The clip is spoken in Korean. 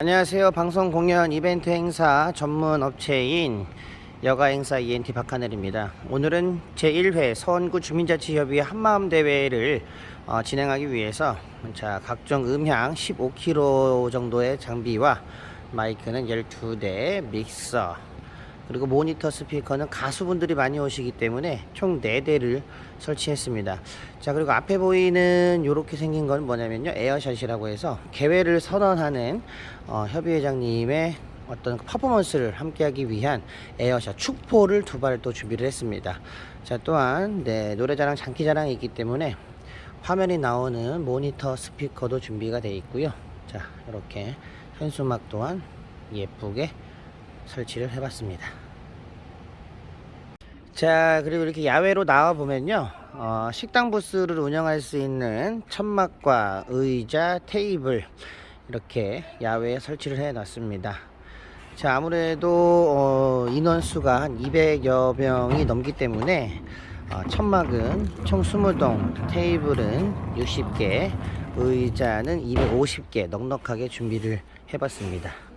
안녕하세요. 방송 공연 이벤트 행사 전문 업체인 여가 행사 ENT 박하늘입니다. 오늘은 제1회 서원구 주민자치협의회 한마음 대회를 어, 진행하기 위해서 자 각종 음향 15kg 정도의 장비와 마이크는 12대, 믹서 그리고 모니터 스피커는 가수분들이 많이 오시기 때문에 총 4대를 설치했습니다. 자, 그리고 앞에 보이는 이렇게 생긴 건 뭐냐면요. 에어샷이라고 해서 개회를 선언하는 어, 협의회장님의 어떤 퍼포먼스를 함께하기 위한 에어샷 축포를 두 발 또 준비를 했습니다. 자, 또한 네, 노래자랑 장기자랑이 있기 때문에 화면이 나오는 모니터 스피커도 준비가 되어 있고요. 자, 이렇게 현수막 또한 예쁘게 설치를 해봤습니다. 자, 그리고 이렇게 야외로 나와 보면요, 어, 식당 부스를 운영할 수 있는 천막과 의자, 테이블 이렇게 야외에 설치를 해 놨습니다. 자, 아무래도 어, 인원수가 한 200여 명이 넘기 때문에 어, 천막은 총 20동, 테이블은 60개, 의자는 250개 넉넉하게 준비를 해봤습니다.